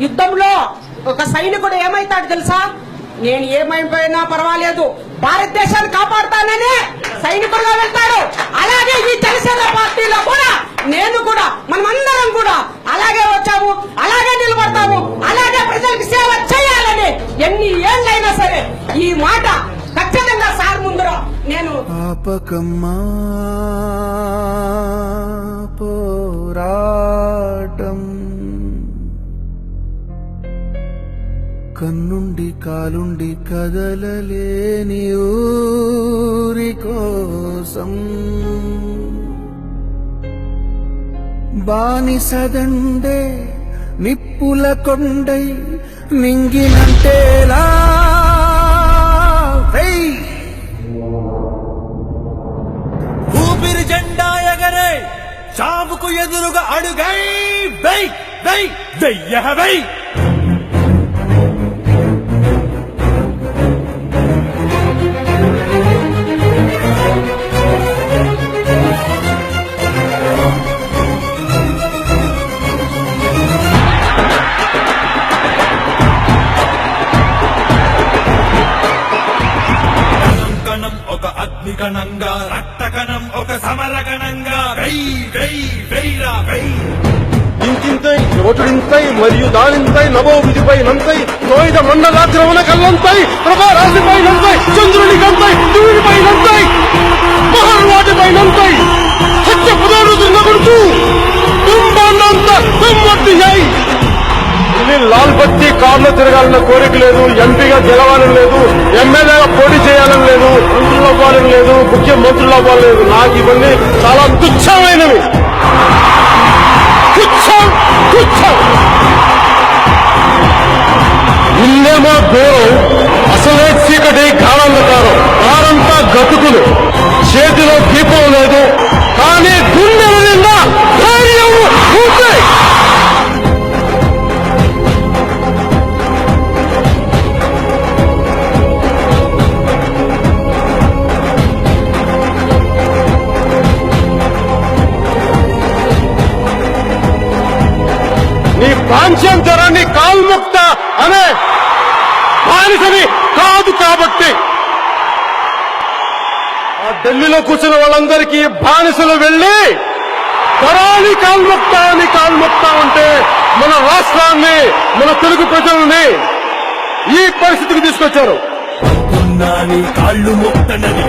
యుద్ధంలో ఒక సైనికుడు ఏమైతాడు తెలుసా? నేను ఏమైపోయినా పర్వాలేదు. భారతదేశాన్ని కాపాడుతానని సైనికుడుగా వెళ్తాడు. అలాగే ఈ జనసేన పార్టీలో కూడా నేను కూడా మనమందరం కూడా అలాగే వచ్చాము అలాగే నిలబడతాము అలాగే ప్రజలకు సేవ చేయాలని ఎన్ని ఏళ్ళైనా సరే ఈ మాట ఖచ్చితంగా సార్ ముందర నేను కన్నుండి కాలుండి కదలలేని ఊరి కోసం బానిసదండే నిప్పుల కొండై నింగినంటేలా. ఊపిరి జెండా ఎగరే చావుకు ఎదురుగా అడుగై వెయ్ వెయ్ వెయ్య వెయ్! ఒక అగ్ని కణంగా రక్త కణం ఒక సమర కణంగా వెయ్ వెయ్ వెయ్రా వెయ్. ఇంతింతై నోటుడింతై మరియు దానింతై నవో విధిపై నంతై తోయిద మండలాగ్రమణ కల్లంతై ప్రభా రాశిపై నంతై చంద్రుని కంతై సూర్యుడిపై నంతై మహర్వాటిపై నంతై సత్య పునరుద్ధరణ గుర్తు తుంబాన్నంత తుమ్మట్టి జై ఇది లాల్ బత్తి కార్లో తిరగాలన్న కోరిక లేదు ఎంపీగా గెలవాలని లేదు ఎమ్మెల్యేగా పోటీ చేయాలని లేదు మంత్రులు అవ్వాలని లేదు ముఖ్యమంత్రులు అవ్వలేదు నాకు ఇవన్నీ చాలా తుచ్చమైనవి. తుచ్చం తుచ్చం. ఇల్లేమో దూరం అసలే చీకటి గాఢంధకారం వారంతా గతుకులు. నీ కాల్ముక్త అనే బానిసని కాదు కాబట్టి. ఆ ఢిల్లీలో కూర్చున్న వాళ్ళందరికీ బానిసలు వెళ్ళి తరాని కాల్ముక్త అని కాల్ముక్త అంటే మన రాష్ట్రాన్ని మన తెలుగు ప్రజల్ని ఈ పరిస్థితికి తీసుకొచ్చారు. కాళ్ళు ముక్తనని